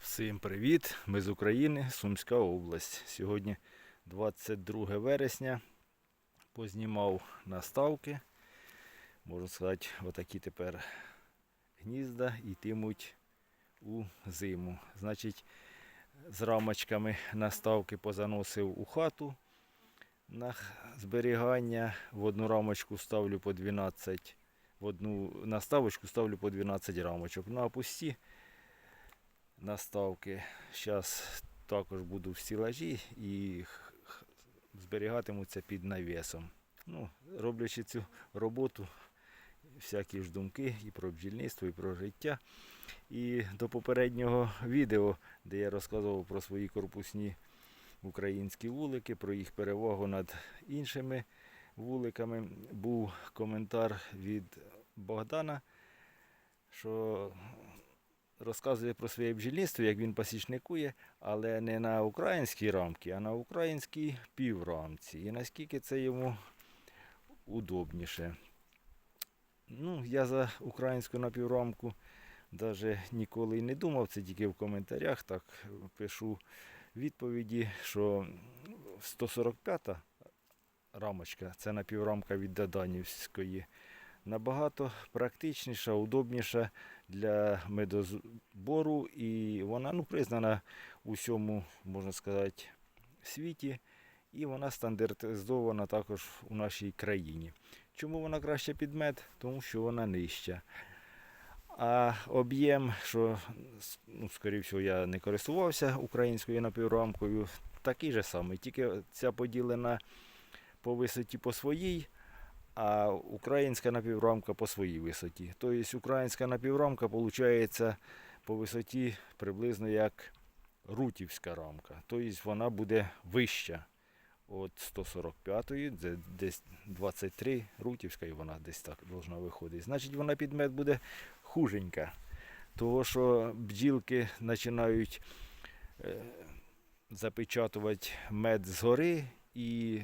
Всім привіт! Ми з України, Сумська область. Сьогодні 22 вересня. Познімав наставки. Можна сказати, отакі тепер гнізда йтимуть у зиму. Значить, з рамочками наставки позаносив у хату на зберігання. В одну рамочку ставлю по 12, в одну наставочку ставлю по 12 рамочок. Ну а пусті наставки. Зараз також буду в стілажі і зберігатимуться під навісом. Ну, роблячи цю роботу, всякі ж думки і про бджільництво, і про життя. І до попереднього відео, де я розказував про свої корпусні українські вулики, про їх перевагу над іншими вуликами, був коментар від Богдана, що розказує про своє бджільництво, як він пасічникує, але не на українській рамці, а на українській піврамці. І наскільки це йому удобніше. Ну, я за українську напіврамку навіть ніколи й не думав, це тільки в коментарях так пишу відповіді, що 145-та рамочка, це напіврамка від Даданівської, набагато практичніша, удобніша для медозбору, і вона ну, признана у всьому, можна сказати, світі, і вона стандартизована також у нашій країні. Чому вона краще під мед? Тому що вона нижча. А об'єм, що, ну, скоріше всього, я не користувався українською напіврамкою, такий же самий, тільки ця поділена по висоті по своїй, а українська напіврамка по своїй висоті. Тобто українська напіврамка виходить по висоті приблизно як рутівська рамка. Тобто вона буде вища від 145-ї, десь 23 рутівська, і вона десь так должна виходити. Значить, вона під мед буде хуженька. Того, що бджілки починають е, запечатувати мед згори і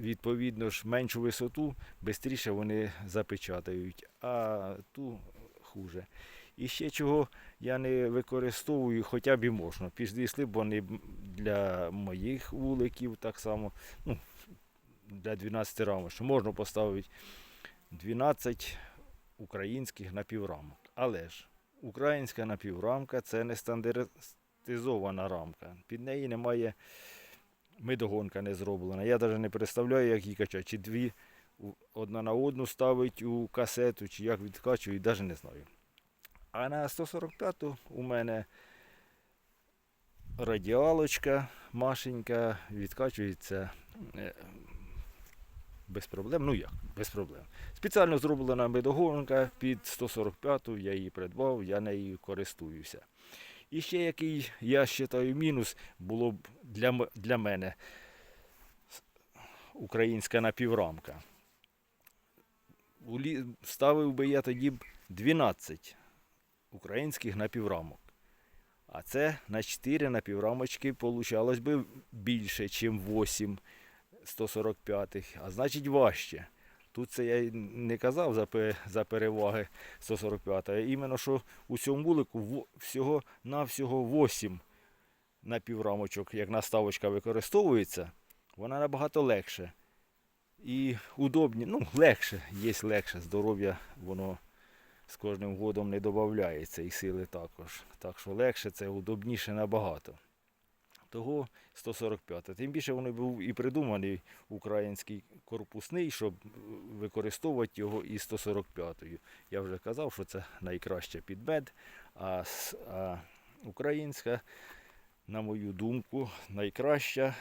відповідно ж меншу висоту швидше вони запечатають, а ту хуже. І ще чого я не використовую, хоча б і можна. Підійшли б вони для моїх вуликів так само, ну, для 12 рамок, що можна поставити 12 українських напіврамок. Але ж українська напіврамка це не стандартизована рамка. Під неї немає медогонка не зроблена. Я навіть не представляю, як її качати. Чи дві одна на одну ставить у касету, чи як відкачують, навіть не знаю. А на 145-ту у мене радіалочка машенька, відкачується е, без проблем. Ну як, без проблем. Спеціально зроблена медогонка під 145-ту, я її придбав, я нею користуюся. І ще який, я вважаю, мінус було б для, для мене українська напіврамка. Ставив би я тоді б 12 українських напіврамок. А це на 4 напіврамочки получалось би більше, ніж 8 145-х, а значить важче. Тут це я не казав за, переваги 145 а іменно, що у цьому вулику во- всього навсього 8 напіврамочок, як наставочка використовується, вона набагато легше. І удобні, ну, легше, є легше, здоров'я, воно з кожним годом не додається, і сили також. Так що легше, це удобніше набагато. Того 145. Тим більше він був і придуманий український корпусний, щоб використовувати його і 145-ю. Я вже казав, що це найкраще під мед, а, а українська, на мою думку, найкраща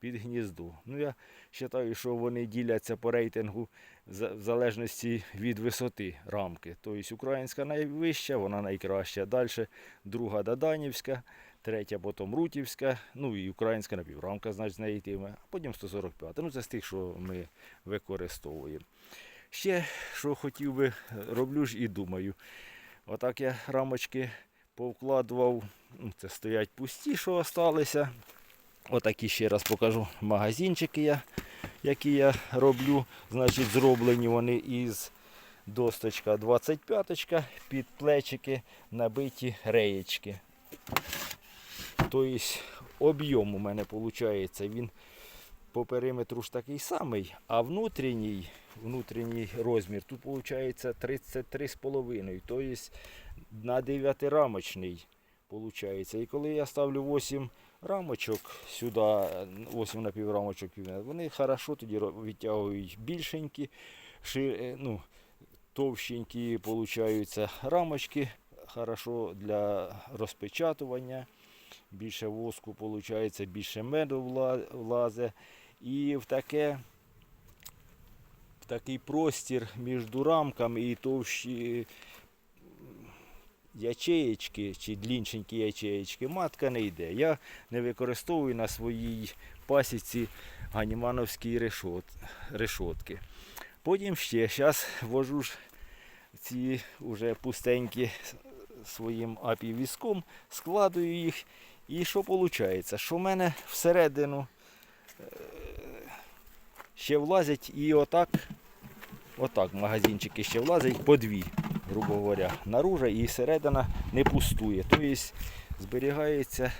під гнізду. Ну, я вважаю, що вони діляться по рейтингу в залежності від висоти рамки. Тобто українська найвища, вона найкраща. Далі друга Даданівська, третя потім Рутівська, ну і українська напіврамка, значить, з неї йтиме, а потім 145. Ну, це з тих, що ми використовуємо. Ще, що хотів би, роблю ж і думаю. Отак я рамочки повкладував, ну, це стоять пусті, що залишилися. Отакі ще раз покажу магазинчики, я, які я роблю. Значить, зроблені вони із досточка 25 під плечики набиті реєчки. Тобто об'єм у мене виходить, він по периметру ж такий самий, а внутрішній, внутрішній розмір тут виходить 33,5. Тобто на 9 рамочний виходить. І коли я ставлю 8 рамочок сюди, 8 напіврамочок, вони хорошо тоді відтягують більшенькі, ши, е, ну, товщенькі получаються рамочки, хорошо для розпечатування. Більше воску виходить, більше меду вла- влазе. І в таке в такий простір між рамками і товщі ячеєчки чи дліншенькі ячеєчки матка не йде. Я не використовую на своїй пасіці ганімановські решот, решотки. Потім ще зараз вожу ж ці вже пустенькі своїм апівіском, складую їх. І що виходить? Що в мене всередину е, ще влазять і отак, отак магазинчики ще влазять по дві, грубо говоря, наружа і середина не пустує. Тобто зберігається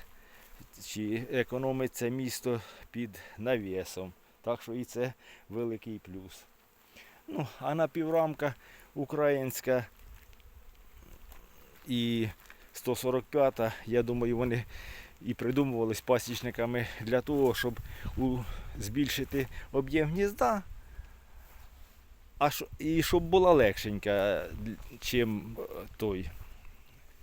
чи економиться місто під навісом. Так що і це великий плюс. Ну, а напіврамка українська і 145, я думаю, вони і придумувались пасічниками для того, щоб збільшити об'єм гнізда, а шо- і щоб була легшенька, чим той,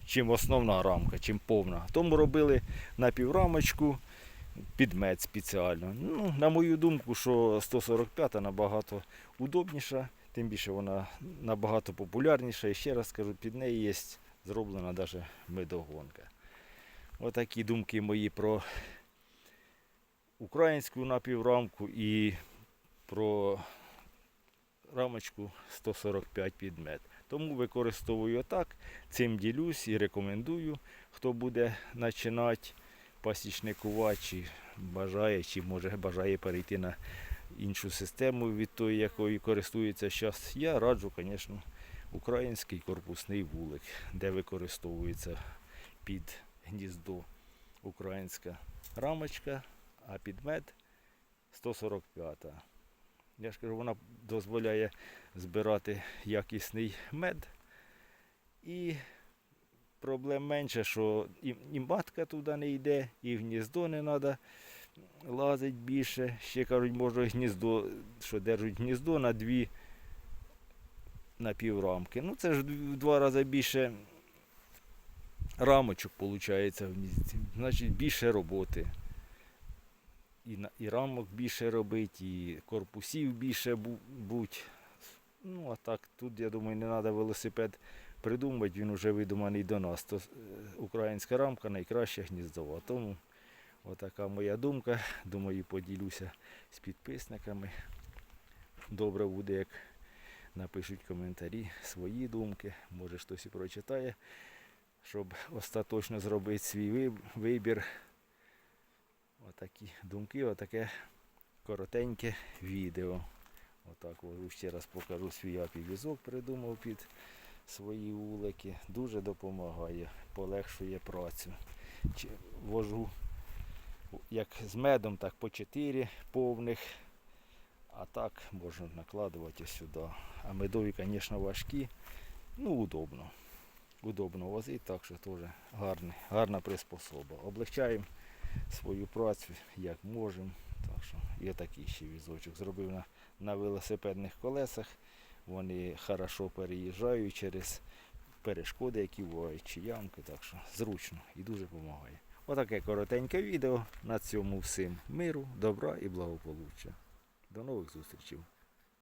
чим основна рамка, чим повна. Тому робили напіврамочку під мед спеціально. Ну, на мою думку, що 145 набагато удобніша, тим більше вона набагато популярніша. І ще раз скажу, під неї є зроблена навіть медогонка. Отакі думки мої про українську напіврамку і про рамочку 145 під мед. Тому використовую так, цим ділюсь і рекомендую, хто буде починати пасічникувати, чи бажає, чи може бажає перейти на іншу систему від тої, якою користується зараз. Я раджу, звісно, український корпусний вулик, де використовується під гніздо українська рамочка, а під мед 145. Я ж кажу, вона дозволяє збирати якісний мед. І проблем менше, що і, і матка туди не йде, і в гніздо не треба лазить більше. Ще кажуть, може гніздо, що держать гніздо на дві напіврамки. Ну це ж в два рази більше рамочок виходить в гнізді. Значить більше роботи. І, на- і рамок більше робити, і корпусів більше будь. Ну, а так, тут, я думаю, не треба велосипед придумати, він вже видуманий до нас. То е, українська рамка найкраща гніздова. Тому отака моя думка. Думаю, поділюся з підписниками. Добре буде, як напишуть коментарі свої думки. Може хтось і прочитає, щоб остаточно зробити свій вибір. Отакі думки, отаке коротеньке відео. Отак ще раз покажу свій апівізок, придумав під свої вулики. Дуже допомагає, полегшує працю. Вожу як з медом, так по 4 повних. А так можна накладувати сюди. А медові, звісно, важкі. Ну, удобно. Удобно возити, так що теж гарний, гарна приспособа. Облегчаємо свою працю як можемо. Так що є такий ще візочок. Зробив на, на велосипедних колесах. Вони хорошо переїжджають через перешкоди, які бувають, чи ямки, так що зручно і дуже допомагає. Отаке коротеньке відео. На цьому всім миру, добра і благополуччя. danoso, restritivo.